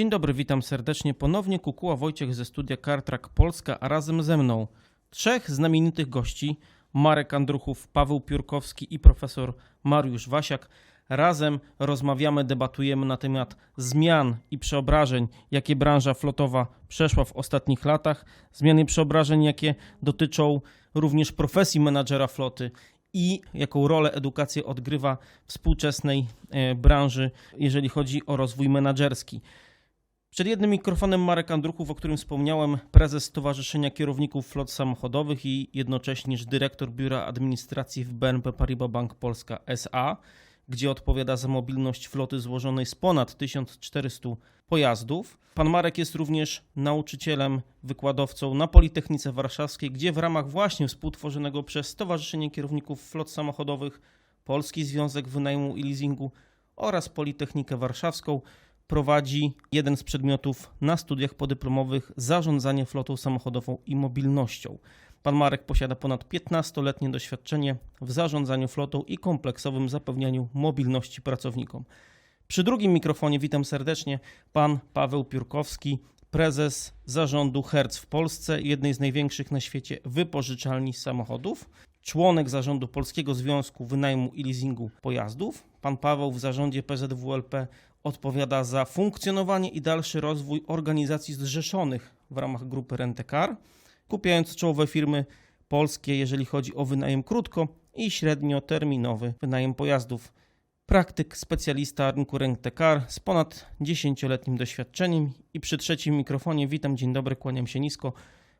Dzień dobry, witam serdecznie. Ponownie Kukuła Wojciech ze studia Kartrak Polska, a razem ze mną trzech znamienitych gości: Marek Andruchów, Paweł Piórkowski i profesor Mariusz Wasiak. Razem rozmawiamy, debatujemy na temat zmian i przeobrażeń, jakie branża flotowa przeszła w ostatnich latach, zmian i przeobrażeń, jakie dotyczą również profesji menadżera floty i jaką rolę edukacja odgrywa w współczesnej e, branży, jeżeli chodzi o rozwój menadżerski. Przed jednym mikrofonem Marek Andruchów, o którym wspomniałem, prezes Stowarzyszenia Kierowników Flot Samochodowych i jednocześnie dyrektor Biura Administracji w BNP Paribas Bank Polska SA, gdzie odpowiada za mobilność floty złożonej z ponad 1400 pojazdów. Pan Marek jest również nauczycielem, wykładowcą na Politechnice Warszawskiej, gdzie w ramach właśnie współtworzonego przez Stowarzyszenie Kierowników Flot Samochodowych, Polski Związek Wynajmu i Leasingu oraz Politechnikę Warszawską prowadzi jeden z przedmiotów na studiach podyplomowych zarządzanie flotą samochodową i mobilnością. Pan Marek posiada ponad 15-letnie doświadczenie w zarządzaniu flotą i kompleksowym zapewnianiu mobilności pracownikom. Przy drugim mikrofonie witam serdecznie pan Paweł Piórkowski, prezes zarządu Hertz w Polsce, jednej z największych na świecie wypożyczalni samochodów, członek zarządu Polskiego Związku Wynajmu i Leasingu Pojazdów. Pan Paweł w zarządzie PZWLP odpowiada za funkcjonowanie i dalszy rozwój organizacji zrzeszonych w ramach grupy Rentecar, kupiając czołowe firmy polskie, jeżeli chodzi o wynajem krótko i średnioterminowy wynajem pojazdów. Praktyk, specjalista rynku Rentecar z ponad 10-letnim doświadczeniem i przy trzecim mikrofonie witam, dzień dobry, kłaniam się nisko,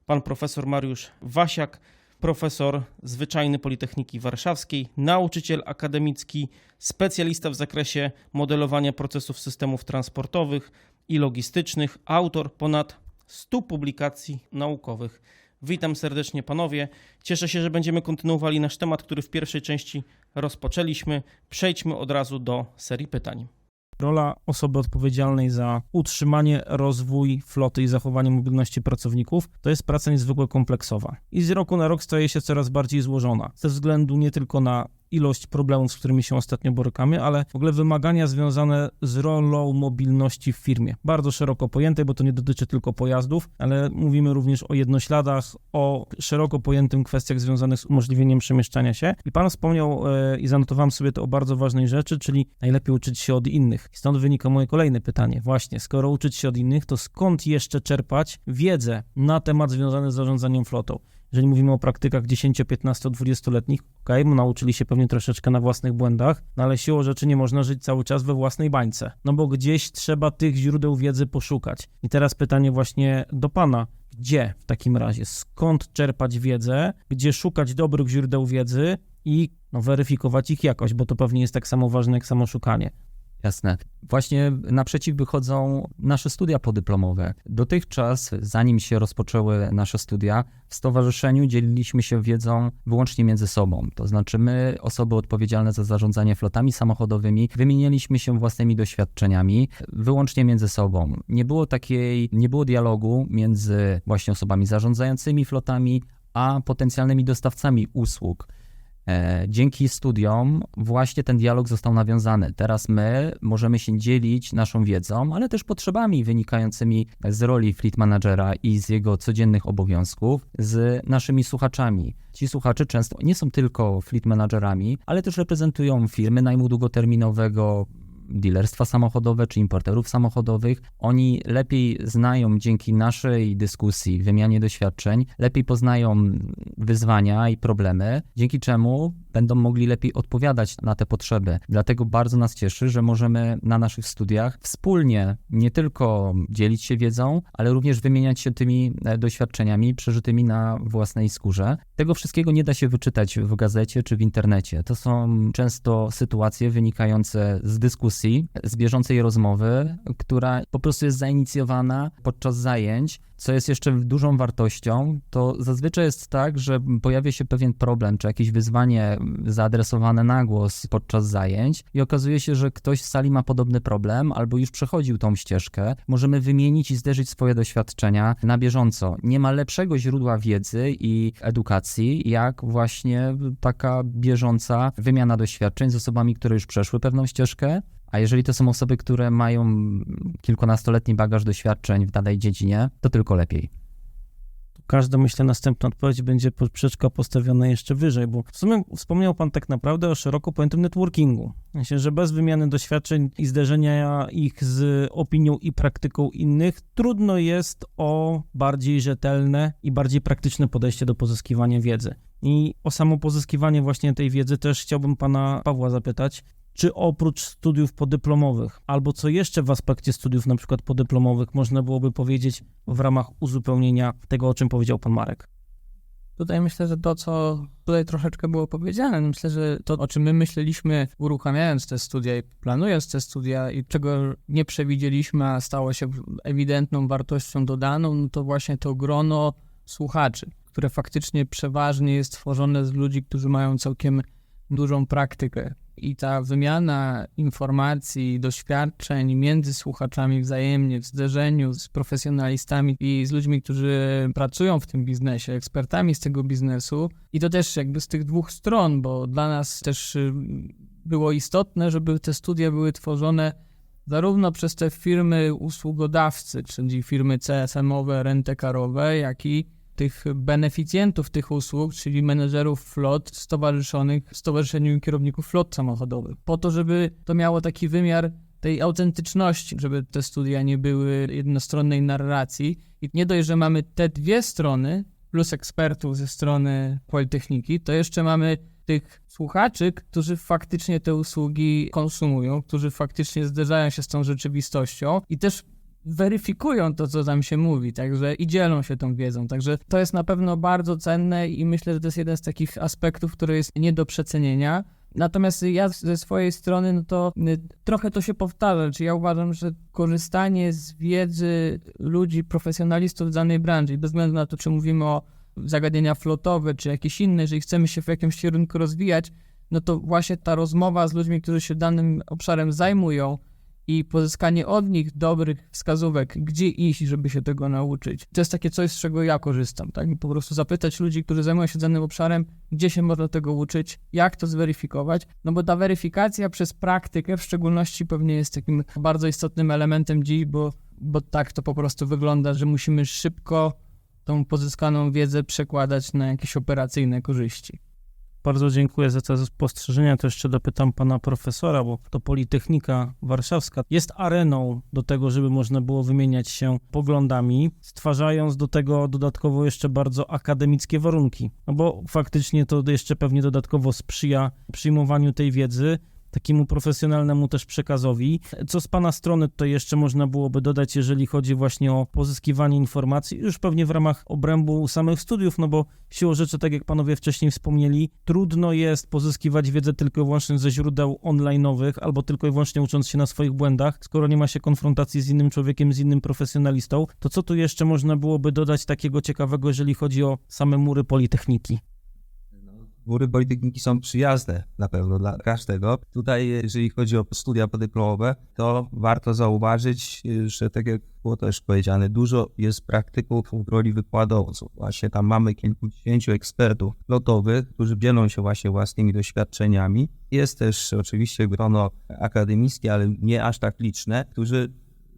pan profesor Mariusz Wasiak, profesor zwyczajny Politechniki Warszawskiej, nauczyciel akademicki, specjalista w zakresie modelowania procesów systemów transportowych i logistycznych, autor ponad 100 publikacji naukowych. Witam serdecznie panowie. Cieszę się, że będziemy kontynuowali nasz temat, który w pierwszej części rozpoczęliśmy. Przejdźmy od razu do serii pytań. Rola osoby odpowiedzialnej za utrzymanie, rozwój floty i zachowanie mobilności pracowników to jest praca niezwykle kompleksowa. I z roku na rok staje się coraz bardziej złożona ze względu nie tylko na ilość problemów, z którymi się ostatnio borykamy, ale w ogóle wymagania związane z rolą mobilności w firmie. Bardzo szeroko pojęte, bo to nie dotyczy tylko pojazdów, ale mówimy również o jednośladach, o szeroko pojętym kwestiach związanych z umożliwieniem przemieszczania się. I pan wspomniał e, i zanotowałem sobie to o bardzo ważnej rzeczy, czyli najlepiej uczyć się od innych. Stąd wynika moje kolejne pytanie. Właśnie, skoro uczyć się od innych, to skąd jeszcze czerpać wiedzę na temat związany z zarządzaniem flotą? Jeżeli mówimy o praktykach 10, 15, 20-letnich, ok, nauczyli się pewnie troszeczkę na własnych błędach, no ale siłą rzeczy nie można żyć cały czas we własnej bańce, no bo gdzieś trzeba tych źródeł wiedzy poszukać. I teraz pytanie właśnie do pana. Gdzie w takim razie? Skąd czerpać wiedzę? Gdzie szukać dobrych źródeł wiedzy i no, weryfikować ich jakość, bo to pewnie jest tak samo ważne jak samo szukanie. Jasne. Właśnie naprzeciw wychodzą nasze studia podyplomowe. Dotychczas, zanim się rozpoczęły nasze studia, w stowarzyszeniu dzieliliśmy się wiedzą wyłącznie między sobą. To znaczy, my, osoby odpowiedzialne za zarządzanie flotami samochodowymi, wymienialiśmy się własnymi doświadczeniami wyłącznie między sobą. Nie było takiej, nie było dialogu między właśnie osobami zarządzającymi flotami, a potencjalnymi dostawcami usług. E, dzięki studiom właśnie ten dialog został nawiązany. Teraz my możemy się dzielić naszą wiedzą, ale też potrzebami wynikającymi z roli fleet managera i z jego codziennych obowiązków z naszymi słuchaczami. Ci słuchacze często nie są tylko fleet managerami, ale też reprezentują firmy najmu długoterminowego, dealerstwa samochodowe czy importerów samochodowych. Oni lepiej znają dzięki naszej dyskusji, wymianie doświadczeń, lepiej poznają wyzwania i problemy, dzięki czemu będą mogli lepiej odpowiadać na te potrzeby. Dlatego bardzo nas cieszy, że możemy na naszych studiach wspólnie nie tylko dzielić się wiedzą, ale również wymieniać się tymi e, doświadczeniami przeżytymi na własnej skórze. Tego wszystkiego nie da się wyczytać w gazecie czy w internecie. To są często sytuacje wynikające z dyskusji, z bieżącej rozmowy, która po prostu jest zainicjowana podczas zajęć co jest jeszcze dużą wartością, to zazwyczaj jest tak, że pojawia się pewien problem czy jakieś wyzwanie zaadresowane na głos podczas zajęć i okazuje się, że ktoś w sali ma podobny problem albo już przechodził tą ścieżkę. Możemy wymienić i zderzyć swoje doświadczenia na bieżąco. Nie ma lepszego źródła wiedzy i edukacji, jak właśnie taka bieżąca wymiana doświadczeń z osobami, które już przeszły pewną ścieżkę, A jeżeli to są osoby, które mają kilkunastoletni bagaż doświadczeń w danej dziedzinie, to tylko lepiej. Każda, myślę, następna odpowiedź będzie poprzeczka postawiona jeszcze wyżej, bo w sumie wspomniał Pan tak naprawdę o szeroko pojętym networkingu. Myślę, że bez wymiany doświadczeń i zderzenia ich z opinią i praktyką innych, trudno jest o bardziej rzetelne i bardziej praktyczne podejście do pozyskiwania wiedzy. I o samo pozyskiwanie właśnie tej wiedzy też chciałbym Pana Pawła zapytać, czy oprócz studiów podyplomowych, albo co jeszcze w aspekcie studiów na przykład podyplomowych można byłoby powiedzieć w ramach uzupełnienia tego, o czym powiedział pan Marek? Tutaj myślę, że to, co tutaj troszeczkę było powiedziane, no myślę, że to, o czym my myśleliśmy, uruchamiając te studia i planując te studia i czego nie przewidzieliśmy, a stało się ewidentną wartością dodaną, no to właśnie to grono słuchaczy, które faktycznie przeważnie jest tworzone z ludzi, którzy mają całkiem dużą praktykę i ta wymiana informacji, doświadczeń między słuchaczami wzajemnie w zderzeniu z profesjonalistami i z ludźmi, którzy pracują w tym biznesie, ekspertami z tego biznesu. I to też jakby z tych dwóch stron, bo dla nas też y, było istotne, żeby te studia były tworzone zarówno przez te firmy usługodawcy, czyli firmy CSM-owe, rentekarowe, jak i tych beneficjentów tych usług, czyli menedżerów flot stowarzyszonych Stowarzyszeniu Kierowników Flot Samochodowych, po to, żeby to miało taki wymiar tej autentyczności, żeby te studia nie były jednostronnej narracji. I nie dość, że mamy te dwie strony, plus ekspertów ze strony Politechniki, to jeszcze mamy tych słuchaczy, którzy faktycznie te usługi konsumują, którzy faktycznie zderzają się z tą rzeczywistością i też weryfikują to, co tam się mówi, także i dzielą się tą wiedzą. Także to jest na pewno bardzo cenne i myślę, że to jest jeden z takich aspektów, który jest nie do przecenienia. Natomiast ja ze swojej strony, no to y, trochę to się powtarza, czy ja uważam, że korzystanie z wiedzy ludzi, profesjonalistów w danej branży, bez względu na to, czy mówimy o zagadnienia flotowe, czy jakieś inne, jeżeli chcemy się w jakimś kierunku rozwijać, no to właśnie ta rozmowa z ludźmi, którzy się danym obszarem zajmują, i pozyskanie od nich dobrych wskazówek, gdzie iść, żeby się tego nauczyć. To jest takie coś, z czego ja korzystam, tak? Po prostu zapytać ludzi, którzy zajmują się danym obszarem, gdzie się można tego uczyć, jak to zweryfikować, no bo ta weryfikacja przez praktykę w szczególności pewnie jest takim bardzo istotnym elementem dziś, bo, bo tak to po prostu wygląda, że musimy szybko tą pozyskaną wiedzę przekładać na jakieś operacyjne korzyści. Bardzo dziękuję za te spostrzeżenia. To jeszcze dopytam pana profesora, bo to Politechnika Warszawska jest areną do tego, żeby można było wymieniać się poglądami, stwarzając do tego dodatkowo jeszcze bardzo akademickie warunki. No bo faktycznie to jeszcze pewnie dodatkowo sprzyja przyjmowaniu tej wiedzy takiemu profesjonalnemu też przekazowi. Co z Pana strony tutaj jeszcze można byłoby dodać, jeżeli chodzi właśnie o pozyskiwanie informacji, już pewnie w ramach obrębu samych studiów, no bo siłą rzeczy, tak jak Panowie wcześniej wspomnieli, trudno jest pozyskiwać wiedzę tylko i wyłącznie ze źródeł online'owych albo tylko i wyłącznie ucząc się na swoich błędach, skoro nie ma się konfrontacji z innym człowiekiem, z innym profesjonalistą, to co tu jeszcze można byłoby dodać takiego ciekawego, jeżeli chodzi o same mury Politechniki? Góry Politechniki są przyjazne na pewno dla każdego. Tutaj, jeżeli chodzi o studia podyplomowe, to warto zauważyć, że tak jak było też powiedziane, dużo jest praktyków w roli wykładowców. Właśnie tam mamy kilkudziesięciu ekspertów lotowych, którzy dzielą się właśnie własnymi doświadczeniami. Jest też oczywiście grono akademickie, ale nie aż tak liczne, którzy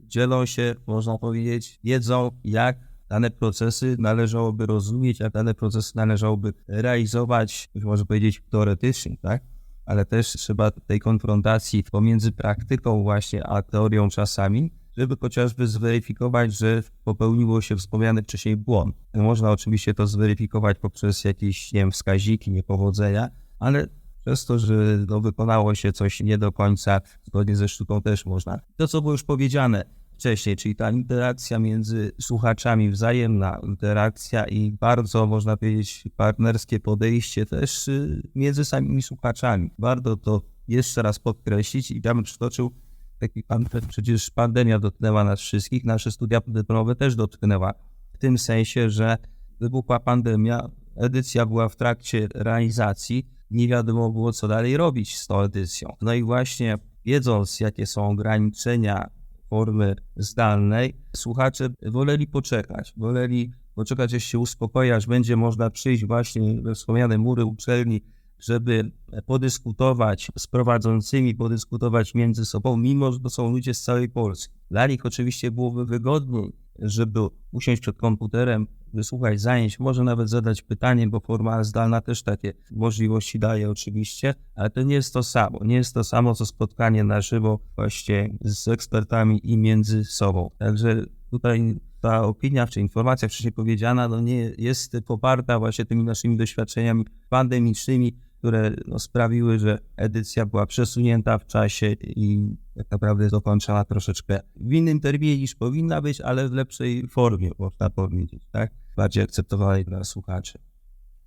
dzielą się, można powiedzieć, wiedzą, jak dane procesy należałoby rozumieć, a dane procesy należałoby realizować, można powiedzieć, teoretycznie, tak? Ale też trzeba tej konfrontacji pomiędzy praktyką właśnie, a teorią czasami, żeby chociażby zweryfikować, że popełniło się wspomniany wcześniej błąd. Można oczywiście to zweryfikować poprzez jakieś, nie wiem, wskaziki, niepowodzenia, ale przez to, że no, wykonało się coś nie do końca zgodnie ze sztuką też można. To, co było już powiedziane, wcześniej, czyli ta interakcja między słuchaczami, wzajemna interakcja i bardzo, można powiedzieć, partnerskie podejście też y, między samymi słuchaczami. Warto to jeszcze raz podkreślić i ja bym przytoczył taki pan, przecież pandemia dotknęła nas wszystkich, nasze studia podyplomowe też dotknęła, w tym sensie, że wybuchła pandemia, edycja była w trakcie realizacji, nie wiadomo było, co dalej robić z tą edycją. No i właśnie wiedząc, jakie są ograniczenia formy zdalnej, słuchacze woleli poczekać, woleli poczekać, aż się uspokoi, aż będzie można przyjść właśnie we wspomniane mury uczelni, żeby podyskutować z prowadzącymi, podyskutować między sobą, mimo że to są ludzie z całej Polski. Dla nich oczywiście byłoby wygodniej, żeby usiąść przed komputerem, wysłuchać zajęć, może nawet zadać pytanie, bo forma zdalna też takie możliwości daje oczywiście, ale to nie jest to samo. Nie jest to samo, co spotkanie na żywo właśnie z ekspertami i między sobą. Także tutaj ta opinia, czy informacja wcześniej powiedziana, no nie jest poparta właśnie tymi naszymi doświadczeniami pandemicznymi, które no, sprawiły, że edycja była przesunięta w czasie i tak naprawdę dokończona troszeczkę w innym terminie niż powinna być, ale w lepszej formie, można powiedzieć, tak? Bardziej akceptowalnej dla słuchaczy.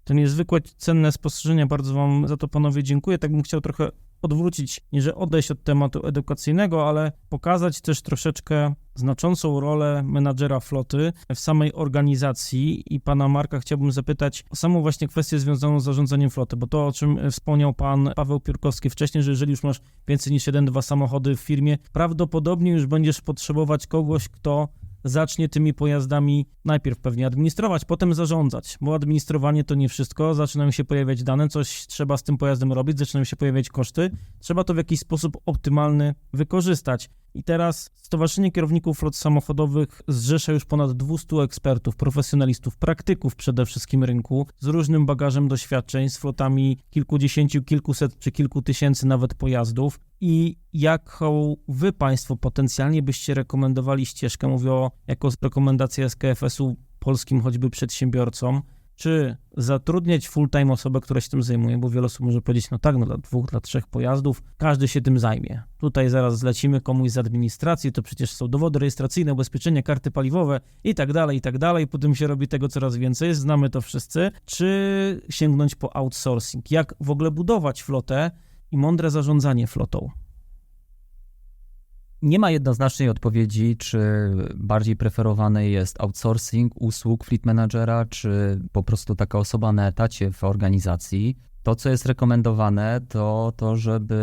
To niezwykle cenne spostrzeżenia, bardzo Wam za to panowie dziękuję. Tak bym chciał trochę odwrócić, nie że odejść od tematu edukacyjnego, ale pokazać też troszeczkę znaczącą rolę menadżera floty w samej organizacji. I pana Marka chciałbym zapytać o samą właśnie kwestię związaną z zarządzaniem floty, bo to o czym wspomniał pan Paweł Piórkowski wcześniej, że jeżeli już masz więcej niż jeden, dwa samochody w firmie, prawdopodobnie już będziesz potrzebować kogoś, kto zacznie tymi pojazdami najpierw pewnie administrować, potem zarządzać, bo administrowanie to nie wszystko, zaczynają się pojawiać dane, coś trzeba z tym pojazdem robić, zaczynają się pojawiać koszty, trzeba to w jakiś sposób optymalny wykorzystać. I teraz Stowarzyszenie Kierowników Flot Samochodowych zrzesza już ponad 200 ekspertów, profesjonalistów, praktyków przede wszystkim rynku, z różnym bagażem doświadczeń, z flotami kilkudziesięciu, kilkuset czy kilku tysięcy nawet pojazdów. I jaką wy Państwo potencjalnie byście rekomendowali ścieżkę, mówię o jako rekomendacja SKFS-u polskim choćby przedsiębiorcom, czy zatrudniać full-time osobę, która się tym zajmuje, bo wiele osób może powiedzieć, no tak, no dla dwóch, dla trzech pojazdów, każdy się tym zajmie. Tutaj zaraz zlecimy komuś z administracji, to przecież są dowody rejestracyjne, ubezpieczenia, karty paliwowe i tak dalej, i tak dalej, potem się robi tego coraz więcej, znamy to wszyscy. Czy sięgnąć po outsourcing? Jak w ogóle budować flotę i mądre zarządzanie flotą? Nie ma jednoznacznej odpowiedzi, czy bardziej preferowany jest outsourcing usług fleet managera, czy po prostu taka osoba na etacie w organizacji. To, co jest rekomendowane, to to, żeby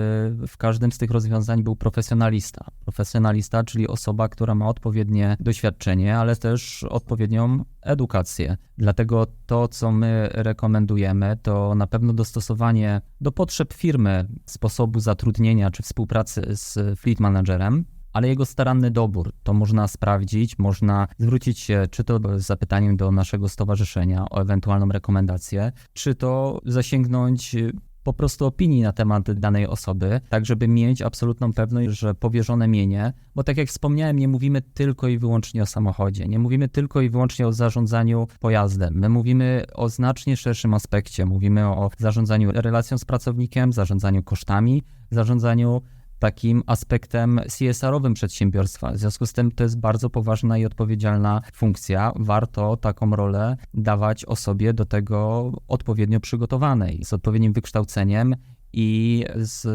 w każdym z tych rozwiązań był profesjonalista. Profesjonalista, czyli osoba, która ma odpowiednie doświadczenie, ale też odpowiednią edukację. Dlatego to, co my rekomendujemy, to na pewno dostosowanie do potrzeb firmy sposobu zatrudnienia czy współpracy z fleet managerem, ale jego staranny dobór to można sprawdzić, można zwrócić się czy to z zapytaniem do naszego stowarzyszenia o ewentualną rekomendację, czy to zasięgnąć po prostu opinii na temat danej osoby, tak żeby mieć absolutną pewność, że powierzone mienie, bo tak jak wspomniałem, nie mówimy tylko i wyłącznie o samochodzie, nie mówimy tylko i wyłącznie o zarządzaniu pojazdem. My mówimy o znacznie szerszym aspekcie. Mówimy o zarządzaniu relacją z pracownikiem, zarządzaniu kosztami, zarządzaniu takim aspektem CSR-owym przedsiębiorstwa. W związku z tym to jest bardzo poważna i odpowiedzialna funkcja. Warto taką rolę dawać osobie do tego odpowiednio przygotowanej, z odpowiednim wykształceniem i z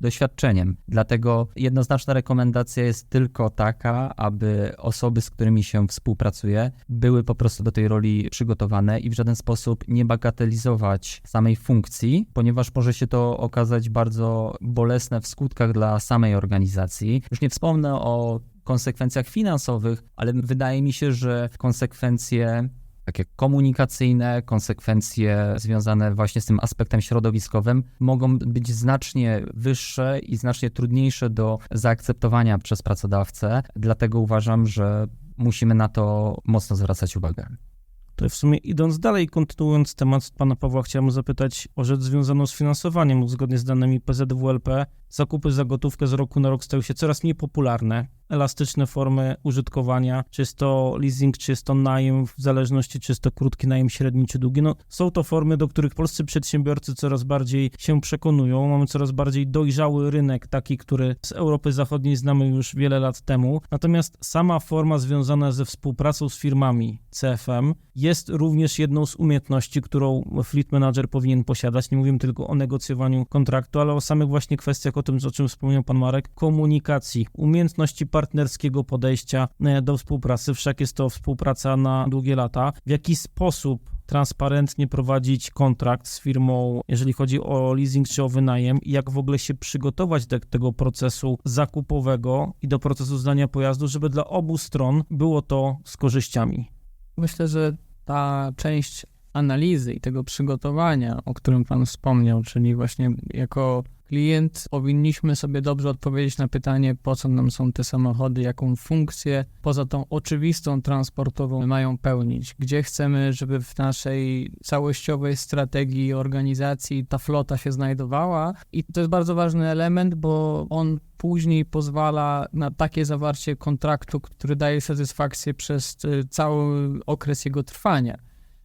doświadczeniem. Dlatego jednoznaczna rekomendacja jest tylko taka, aby osoby, z którymi się współpracuje, były po prostu do tej roli przygotowane i w żaden sposób nie bagatelizować samej funkcji, ponieważ może się to okazać bardzo bolesne w skutkach dla samej organizacji. Już nie wspomnę o konsekwencjach finansowych, ale wydaje mi się, że konsekwencje takie komunikacyjne, konsekwencje związane właśnie z tym aspektem środowiskowym mogą być znacznie wyższe i znacznie trudniejsze do zaakceptowania przez pracodawcę. Dlatego uważam, że musimy na to mocno zwracać uwagę. To w sumie idąc dalej, kontynuując temat pana Pawła, chciałem zapytać o rzecz związaną z finansowaniem. Zgodnie z danymi PZWLP, zakupy za gotówkę z roku na rok stały się coraz mniej popularne. Elastyczne formy użytkowania, czy jest to leasing, czy jest to najem, w zależności czy jest to krótki najem, średni czy długi. No, są to formy, do których polscy przedsiębiorcy coraz bardziej się przekonują. Mamy coraz bardziej dojrzały rynek, taki, który z Europy Zachodniej znamy już wiele lat temu. Natomiast sama forma związana ze współpracą z firmami CFM jest również jedną z umiejętności, którą fleet manager powinien posiadać. Nie mówimy tylko o negocjowaniu kontraktu, ale o samych właśnie kwestiach, o tym, o czym wspomniał pan Marek, komunikacji, umiejętności partnerskiego podejścia e, do współpracy. Wszak jest to współpraca na długie lata. W jaki sposób transparentnie prowadzić kontrakt z firmą, jeżeli chodzi o leasing czy o wynajem i jak w ogóle się przygotować do tego procesu zakupowego i do procesu zdania pojazdu, żeby dla obu stron było to z korzyściami. Myślę, że ta część analizy i tego przygotowania, o którym Pan wspomniał, czyli właśnie jako klient powinniśmy sobie dobrze odpowiedzieć na pytanie, po co nam są te samochody, jaką funkcję poza tą oczywistą transportową mają pełnić, gdzie chcemy, żeby w naszej całościowej strategii organizacji ta flota się znajdowała. I to jest bardzo ważny element, bo on później pozwala na takie zawarcie kontraktu, który daje satysfakcję przez y, cały okres jego trwania.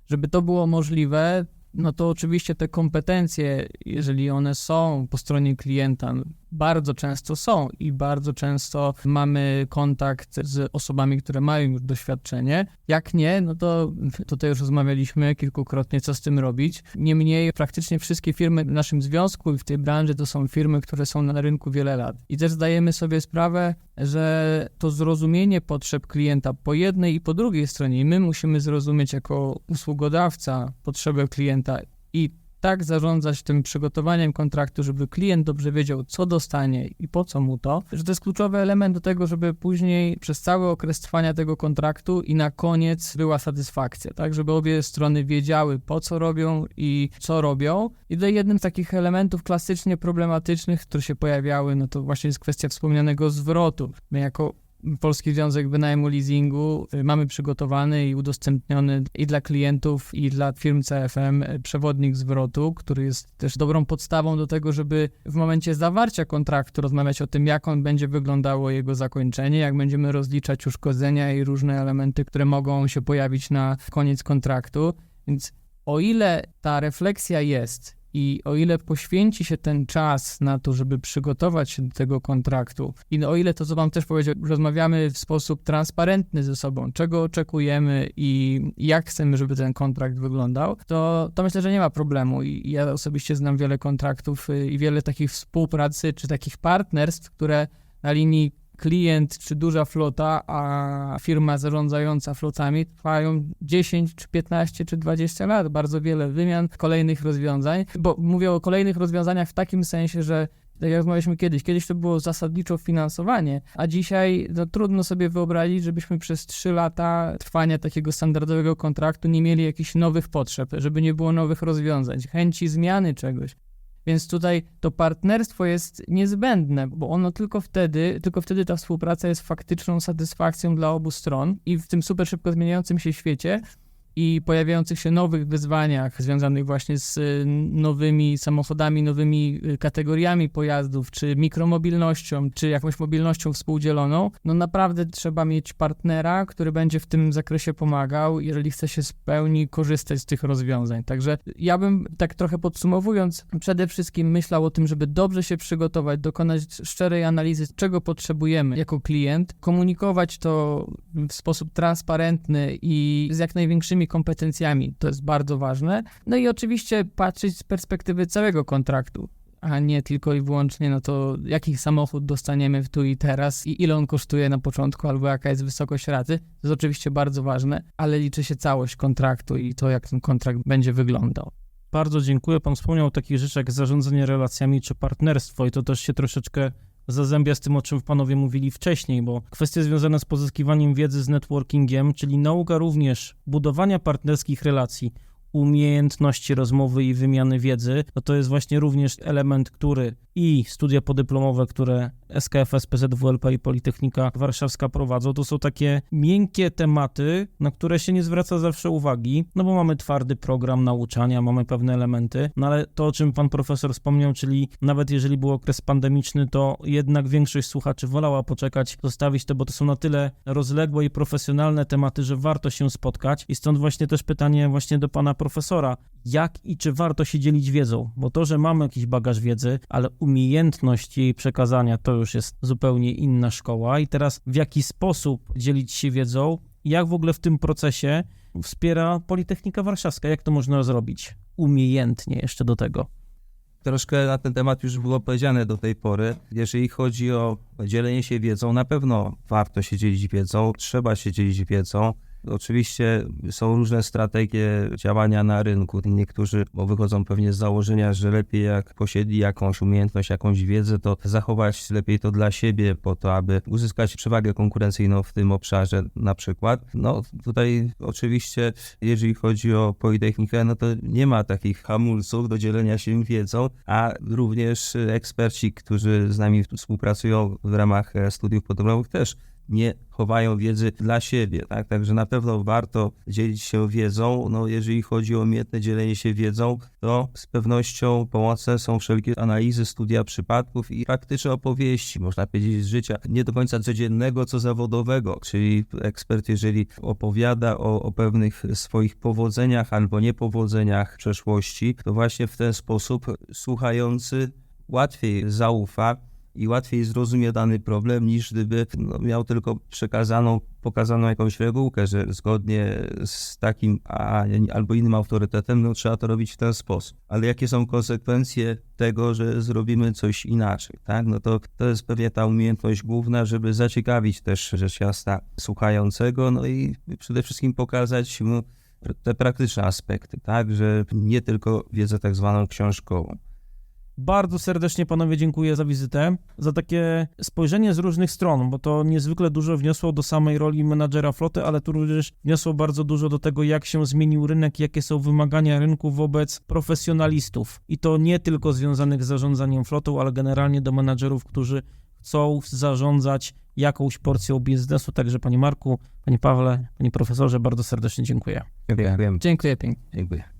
Żeby to było możliwe, no to oczywiście te kompetencje, jeżeli one są po stronie klienta, bardzo często są i bardzo często mamy kontakt z osobami, które mają już doświadczenie. Jak nie, no to tutaj już rozmawialiśmy kilkukrotnie, co z tym robić. Niemniej praktycznie wszystkie firmy w naszym związku i w tej branży to są firmy, które są na rynku wiele lat. I też zdajemy sobie sprawę, że to zrozumienie potrzeb klienta po jednej i po drugiej stronie, i my musimy zrozumieć jako usługodawca potrzebę klienta i tak zarządzać tym przygotowaniem kontraktu, żeby klient dobrze wiedział, co dostanie i po co mu to, że to jest kluczowy element do tego, żeby później przez cały okres trwania tego kontraktu i na koniec była satysfakcja, tak, żeby obie strony wiedziały, po co robią i co robią. I tutaj jednym z takich elementów klasycznie problematycznych, które się pojawiały, no to właśnie jest kwestia wspomnianego zwrotu. My jako Polski Związek Wynajmu Leasingu y, mamy przygotowany i udostępniony i dla klientów, i dla firm CFM y, przewodnik zwrotu, który jest też dobrą podstawą do tego, żeby w momencie zawarcia kontraktu rozmawiać o tym, jak on będzie wyglądało jego zakończenie, jak będziemy rozliczać uszkodzenia i różne elementy, które mogą się pojawić na koniec kontraktu. Więc o ile ta refleksja jest i o ile poświęci się ten czas na to, żeby przygotować się do tego kontraktu, i o ile to, co Wam też powiedział, rozmawiamy w sposób transparentny ze sobą, czego oczekujemy i jak chcemy, żeby ten kontrakt wyglądał, to, to myślę, że nie ma problemu. I ja osobiście znam wiele kontraktów y, i wiele takich współpracy czy takich partnerstw, które na linii klient czy duża flota, a firma zarządzająca flotami trwają 10 czy 15 czy 20 lat. Bardzo wiele wymian, kolejnych rozwiązań, bo mówię o kolejnych rozwiązaniach w takim sensie, że tak jak rozmawialiśmy kiedyś, kiedyś to było zasadniczo finansowanie, a dzisiaj no, trudno sobie wyobrazić, żebyśmy przez 3 lata trwania takiego standardowego kontraktu nie mieli jakichś nowych potrzeb, żeby nie było nowych rozwiązań, chęci zmiany czegoś. Więc tutaj to partnerstwo jest niezbędne, bo ono tylko wtedy, tylko wtedy ta współpraca jest faktyczną satysfakcją dla obu stron i w tym super szybko zmieniającym się świecie i pojawiających się nowych wyzwaniach związanych właśnie z y, nowymi samochodami, nowymi y, kategoriami pojazdów, czy mikromobilnością, czy jakąś mobilnością współdzieloną, no naprawdę trzeba mieć partnera, który będzie w tym zakresie pomagał, jeżeli chce się w pełni korzystać z tych rozwiązań. Także ja bym tak trochę podsumowując, przede wszystkim myślał o tym, żeby dobrze się przygotować, dokonać szczerej analizy, czego potrzebujemy jako klient, komunikować to w sposób transparentny i z jak największymi kompetencjami. To jest bardzo ważne. No i oczywiście patrzeć z perspektywy całego kontraktu, a nie tylko i wyłącznie na to, jaki samochód dostaniemy tu i teraz i ile on kosztuje na początku, albo jaka jest wysokość raty. To jest oczywiście bardzo ważne, ale liczy się całość kontraktu i to, jak ten kontrakt będzie wyglądał. Bardzo dziękuję. Pan wspomniał o takich rzeczach jak zarządzanie relacjami czy partnerstwo i to też się troszeczkę zazębia z tym, o czym panowie mówili wcześniej, bo kwestie związane z pozyskiwaniem wiedzy, z networkingiem, czyli nauka również budowania partnerskich relacji, umiejętności rozmowy i wymiany wiedzy, no to jest właśnie również element, który i studia podyplomowe, które SKFS, PZWLP i Politechnika Warszawska prowadzą, to są takie miękkie tematy, na które się nie zwraca zawsze uwagi, no bo mamy twardy program nauczania, mamy pewne elementy, no ale to, o czym pan profesor wspomniał, czyli nawet jeżeli był okres pandemiczny, to jednak większość słuchaczy wolała poczekać, zostawić to, bo to są na tyle rozległe i profesjonalne tematy, że warto się spotkać. I stąd właśnie też pytanie właśnie do pana profesora, jak i czy warto się dzielić wiedzą, bo to, że mamy jakiś bagaż wiedzy, ale umiejętność jej przekazania to już jest zupełnie inna szkoła i teraz w jaki sposób dzielić się wiedzą, jak w ogóle w tym procesie wspiera Politechnika Warszawska, jak to można zrobić umiejętnie jeszcze do tego. Troszkę na ten temat już było powiedziane do tej pory. Jeżeli chodzi o dzielenie się wiedzą, na pewno warto się dzielić wiedzą, trzeba się dzielić wiedzą. Oczywiście są różne strategie działania na rynku. Niektórzy bo wychodzą pewnie z założenia, że lepiej jak posiedli jakąś umiejętność, jakąś wiedzę, to zachować lepiej to dla siebie, po to, aby uzyskać przewagę konkurencyjną w tym obszarze na przykład. No tutaj oczywiście, jeżeli chodzi o Politechnikę, no to nie ma takich hamulców do dzielenia się wiedzą, a również eksperci, którzy z nami współpracują w ramach studiów podyplomowych też nie chowają wiedzy dla siebie, tak? Także na pewno warto dzielić się wiedzą. No, jeżeli chodzi o umiejętne dzielenie się wiedzą, to z pewnością pomocne są wszelkie analizy, studia przypadków i praktyczne opowieści, można powiedzieć, z życia nie do końca codziennego, co zawodowego. Czyli ekspert, jeżeli opowiada o, o pewnych swoich powodzeniach albo niepowodzeniach przeszłości, to właśnie w ten sposób słuchający łatwiej zaufa i łatwiej zrozumie dany problem, niż gdyby no, miał tylko przekazaną, pokazaną jakąś regułkę, że zgodnie z takim a, albo innym autorytetem, no trzeba to robić w ten sposób. Ale jakie są konsekwencje tego, że zrobimy coś inaczej, tak? No to, to jest pewnie ta umiejętność główna, żeby zaciekawić też rzecz jasna słuchającego, no i przede wszystkim pokazać mu te praktyczne aspekty, tak? Że nie tylko wiedzę tak zwaną książkową. Bardzo serdecznie panowie dziękuję za wizytę, za takie spojrzenie z różnych stron, bo to niezwykle dużo wniosło do samej roli menadżera floty, ale tu również wniosło bardzo dużo do tego, jak się zmienił rynek, jakie są wymagania rynku wobec profesjonalistów. I to nie tylko związanych z zarządzaniem flotą, ale generalnie do menadżerów, którzy chcą zarządzać jakąś porcją biznesu. Także panie Marku, panie Pawle, panie profesorze, bardzo serdecznie dziękuję. Dziękuję. Dziękuję pięknie. Dziękuję.